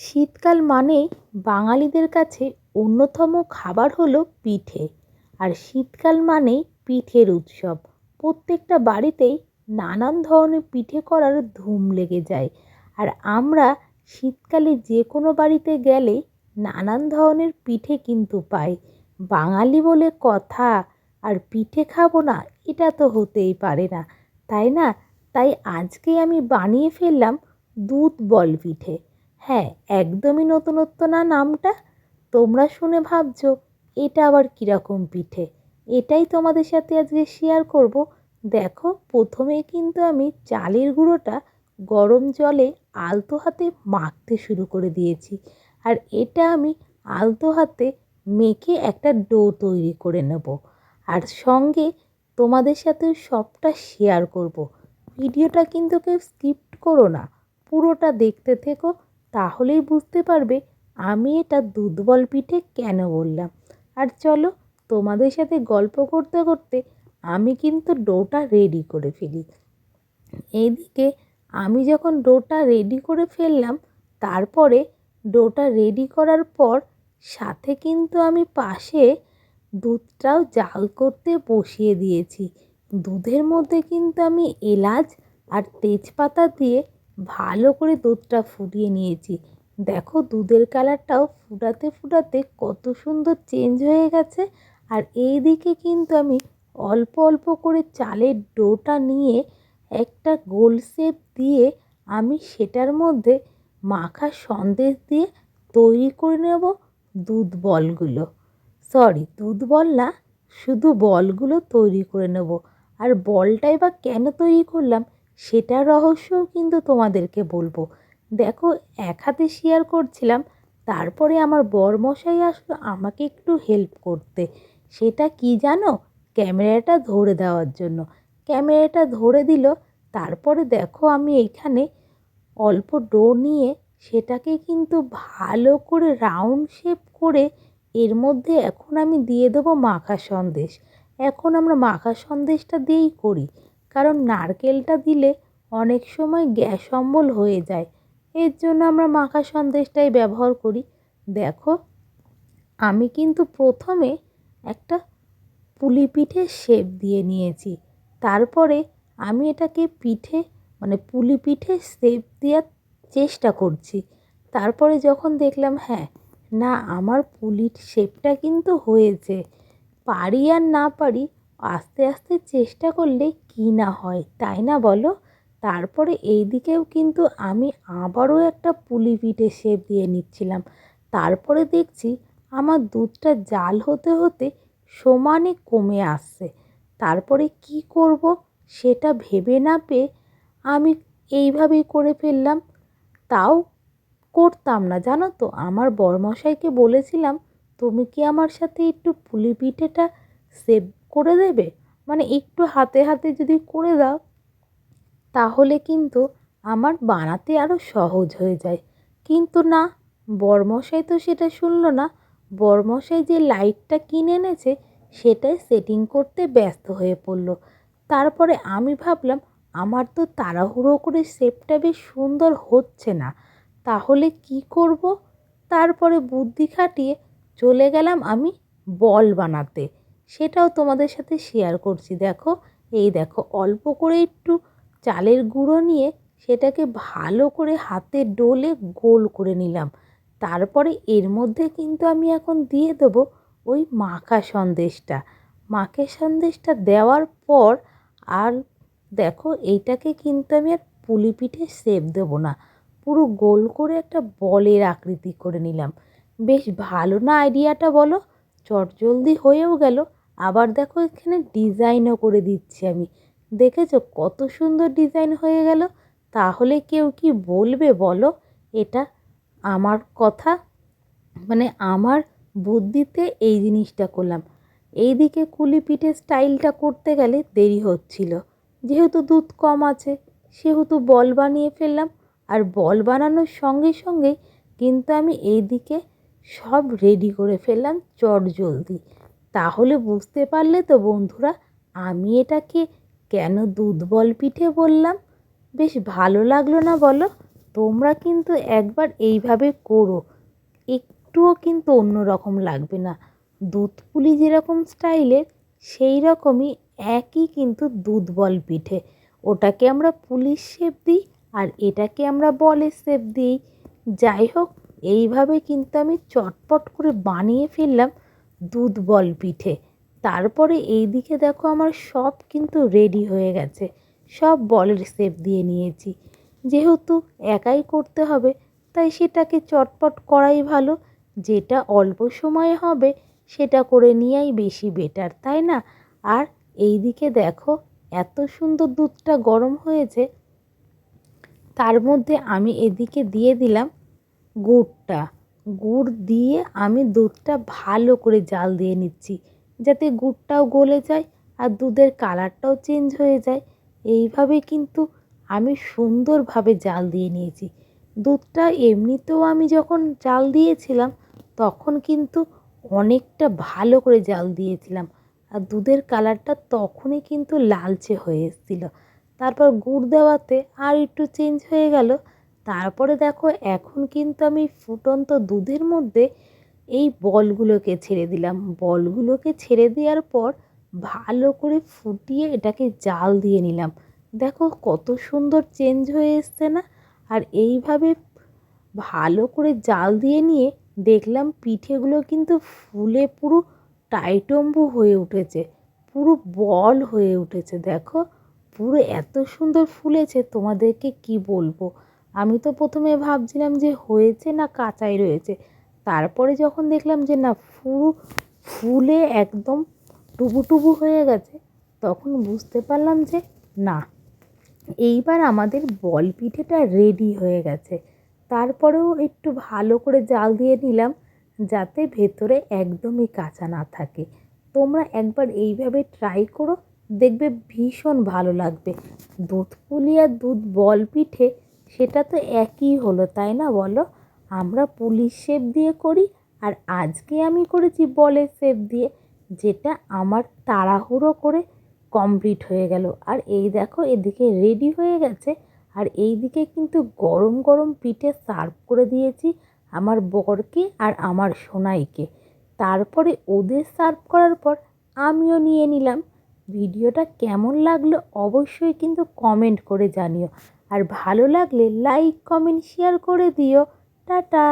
শীতকাল মানেই বাঙালিদের কাছে অন্যতম খাবার হলো পিঠে। আর শীতকাল মানেই পিঠের উৎসব। প্রত্যেকটা বাড়িতেই নানান ধরনের পিঠে করার ধুম লেগে যায়। আর আমরা শীতকালে যে কোনো বাড়িতে গেলে নানান ধরনের পিঠে কিন্তু পাই। বাঙালি বলে কথা, আর পিঠে খাব না, এটা তো হতেই পারে না। তাই না? তাই আজকে আমি বানিয়ে ফেললাম দুধ বল পিঠে। হ্যাঁ একদমই নতুনত্ব না নামটা তোমরা শুনে ভাবছ। এটা আবার কীরকম পিঠে? এটাই তোমাদের সাথে আজকে শেয়ার করব। দেখো, প্রথমে কিন্তু আমি চালের গুঁড়োটা গরম জলে আলতো হাতে মাখতে শুরু করে দিয়েছি। আর এটা আমি আলতো হাতে মেখে একটা ডো তৈরি করে নেব। আর সঙ্গে তোমাদের সাথে সবটা শেয়ার করব। ভিডিওটা কিন্তু কেউ স্কিপ করো না। পুরোটা দেখতে থেকো। তাহলেই বুঝতে পারবে আমি এটা দুধ বল পিঠে কেন বললাম। আর চলো তোমাদের সাথে গল্প করতে করতে আমি কিন্তু ডোটা রেডি করে ফেলি। এইদিকে আমি যখন ডোটা রেডি করে ফেললাম, তারপরে ডোটা রেডি করার পর সাথে কিন্তু আমি পাশে দুধটাও জাল করতে বসিয়ে দিয়েছি। দুধের মধ্যে কিন্তু আমি এলাচ আর তেজপাতা দিয়ে ভালো করে দুধটা ফুটিয়ে নিয়েছি। দেখো দুধের কালারটাও ফুটাতে ফুটাতে কত সুন্দর চেঞ্জ হয়ে গেছে। আর এই দিকে কিন্তু আমি অল্প অল্প করে চালের ডোটা নিয়ে একটা গোল শেপ দিয়ে আমি সেটার মধ্যে মাখা সন্দেশ দিয়ে তৈরি করে নেব দুধ বলগুলো। সরি দুধ বল না, শুধু বলগুলো তৈরি করে নেব। আর বলটাই বা কেন তৈরি করলাম সেটার রহস্যও কিন্তু তোমাদেরকে বলব। দেখো, এক হাতে শেয়ার করছিলাম, তারপরে আমার বরমশাই আসলো আমাকে একটু হেল্প করতে। সেটা কি জানো? ক্যামেরাটা ধরে দেওয়ার জন্য। ক্যামেরাটা ধরে দিল, তারপরে দেখো আমি এখানে অল্প ডো নিয়ে সেটাকে কিন্তু ভালো করে রাউন্ড শেপ করে এর মধ্যে এখন আমি দিয়ে দেবো মাখা সন্দেশ। এখন আমরা মাখা সন্দেশটা দিয়েই করি। কারণ নারকেলটা দিলে অনেক সময় গ্যাস অম্বল হয়ে যায়। এর জন্য আমরা মাখা সন্দেশটাই ব্যবহার করি। দেখো, আমি কিন্তু প্রথমে একটা পুলি পিঠের শেপ দিয়ে নিয়েছি। তারপরে আমি এটাকে পিঠে মানে পুলি পিঠে শেপ দেওয়ার চেষ্টা করছি। তারপরে যখন দেখলাম হ্যাঁ না, আমার পুলির শেপটা কিন্তু হয়েছে। পারি আর না পারি আস্তে আস্তে চেষ্টা করলে কী না হয়, তাই না বলো? তারপরে এই দিকেও কিন্তু আমি আবারও একটা পুলি পিঠে শেপ দিয়ে নিচ্ছিলাম। তারপরে দেখছি আমার দুধটা জাল হতে হতে সমানে কমে আসছে। তারপরে কি করব সেটা ভেবে না পেয়ে আমি এইভাবেই করে ফেললাম। তাও করতাম না, জানো তো? আমার বরমশাইকে বলেছিলাম, তুমি কি আমার সাথে একটু পুলি পিঠেটা সেভ করে দেবে? মানে একটু হাতে হাতে যদি করে দাও, তাহলে কিন্তু আমার বানাতে আরও সহজ হয়ে যায়। কিন্তু না, বরমশাই তো সেটা শুনলো না। বরমশাই যে লাইটটা কিনে এনেছে, সেটাই সেটিং করতে ব্যস্ত হয়ে পড়ল। তারপরে আমি ভাবলাম, আমার তো তাড়াহুড়ো করে শেপটা বেশ সুন্দর হচ্ছে না। তাহলে কি করব? তারপরে বুদ্ধি খাটিয়ে চলে গেলাম আমি বল বানাতে। সেটাও তোমাদের সাথে শেয়ার করছি। দেখো, এই দেখো, অল্প করে একটু চালের গুঁড়ো নিয়ে সেটাকে ভালো করে হাতে ডোলে গোল করে নিলাম। তারপরে এর মধ্যে কিন্তু আমি এখন দিয়ে দেবো ওই মাখা সন্দেশটা। মাখা সন্দেশটা দেওয়ার পর আর দেখো, এইটাকে কিন্তু আমি আর পুলি পিঠে শেপ দেবো না। পুরো গোল করে একটা বলের আকৃতি করে নিলাম। বেশ ভালো না আইডিয়াটা বলো? চটজলদি হয়েও গেল। আবার দেখো এখানে ডিজাইনও করে দিচ্ছি আমি। দেখেছ কত সুন্দর ডিজাইন হয়ে গেল? তাহলে কেউ কি বলবে বলো? এটা আমার কথা মানে আমার বুদ্ধিতে এই জিনিসটা করলাম। এইদিকে কুলি পিঠে স্টাইলটা করতে গেলে দেরি হচ্ছিল। যেহেতু দুধ কম আছে, সেহেতু বল বানিয়ে ফেললাম। আর বল বানানোর সঙ্গে সঙ্গে কিন্তু আমি এইদিকে সব রেডি করে ফেললাম চট জলদি তাহলে বুঝতে পারলে তো বন্ধুরা, আমি এটাকে কেন দুধ বল পিঠে বললাম? বেশ ভালো লাগল না বলো? তোমরা কিন্তু একবার এইভাবে করো। একটুও কিন্তু অন্য রকম লাগবে না। দুধ পুলি যেরকম স্টাইলের সেই রকমই একই কিন্তু দুধ বল পিঠে। ওটাকে আমরা পুলির শেপ দিই আর এটাকে আমরা বলের শেপ দিই। যাই হোক, এইভাবে কিন্তু আমি চটপট করে বানিয়ে ফেললাম। দুধ বল পিঠে। তারপরে এই দিকে দেখো আমার সব কিন্তু রেডি হয়ে গেছে। সব বলের শেপ দিয়ে নিয়েছি। যেহেতু একাই করতে হবে, তাই সেটাকে চটপট করাই ভালো। যেটা অল্প সময়ে হবে, সেটা করে নেওয়াই বেশি বেটার তাই না? আর এই দিকে দেখো এত সুন্দর দুধটা গরম হয়েছে। তার মধ্যে আমি এদিকে দিয়ে দিলাম গুড়টা। গুড় দিয়ে আমি দুধটা ভালো করে জাল দিয়ে নিচ্ছি, যাতে গুড়টাও গলে যায় আর দুধের কালারটাও চেঞ্জ হয়ে যায়। এইভাবে কিন্তু আমি সুন্দরভাবে জাল দিয়ে নিয়েছি। দুধটা এমনিতেও আমি যখন জাল দিয়েছিলাম, তখন কিন্তু অনেকটা ভালো করে জাল দিয়েছিলাম আর দুধের কালারটা তখনই কিন্তু লালচে হয়ে এসেছিল। তারপর গুড় দেওয়াতে আর একটু চেঞ্জ হয়ে গেল তারপরে দেখো, এখন কিন্তু আমি ফুটন্ত দুধের মধ্যে এই বলগুলোকে ছেড়ে দিলাম। বলগুলোকে ছেড়ে দেওয়ার পর ভালো করে ফুটিয়ে এটাকে জাল দিয়ে নিলাম। দেখো কত সুন্দর চেঞ্জ হয়ে এসছে না? আর এইভাবে ভালো করে জাল দিয়ে নিয়ে দেখলাম পিঠেগুলো কিন্তু ফুলে পুরো টাইটম্বু হয়ে উঠেছে, পুরো বল হয়ে উঠেছে। দেখো, পুরো এত সুন্দর ফুলেছে, তোমাদেরকে কি বলব? আমি তো প্রথমে ভাবছিলাম যে হয়েছে না কাঁচাই রয়েছে। তারপরে যখন দেখলাম যে না পুরো ফুলে একদম টুবু টুবু হয়ে গেছে, তখন বুঝতে পারলাম যে না, এইবার আমাদের বল পিঠেটা রেডি হয়ে গেছে। তারপরেও একটু ভালো করে জাল দিয়ে নিলাম যাতে ভেতরে একদমই কাঁচা না থাকে। তোমরা একবার এইভাবে ট্রাই করো, দেখবে ভীষণ ভালো লাগবে। দুধ পুলি আর দুধ বল পিঠে সেটা তো একই হলো, তাই না বলো? আমরা পুলিশ শেপ দিয়ে করি আর আজকে আমি করেছি বলের শেপ দিয়ে, যেটা আমার তাড়াহুড়ো করে কমপ্লিট হয়ে গেল। আর এই দেখো, এদিকে রেডি হয়ে গেছে আর এই দিকে কিন্তু গরম গরম পিঠে সার্ভ করে দিয়েছি আমার বরকে আর আমার সোনাইকে। তারপরে ওদের সার্ভ করার পর আমিও নিয়ে নিলাম। ভিডিওটা কেমন লাগল অবশ্যই কিন্তু কমেন্ট করে জানিও। আর ভালো লাগলে লাইক কমেন্ট শেয়ার করে দিও। টাটা।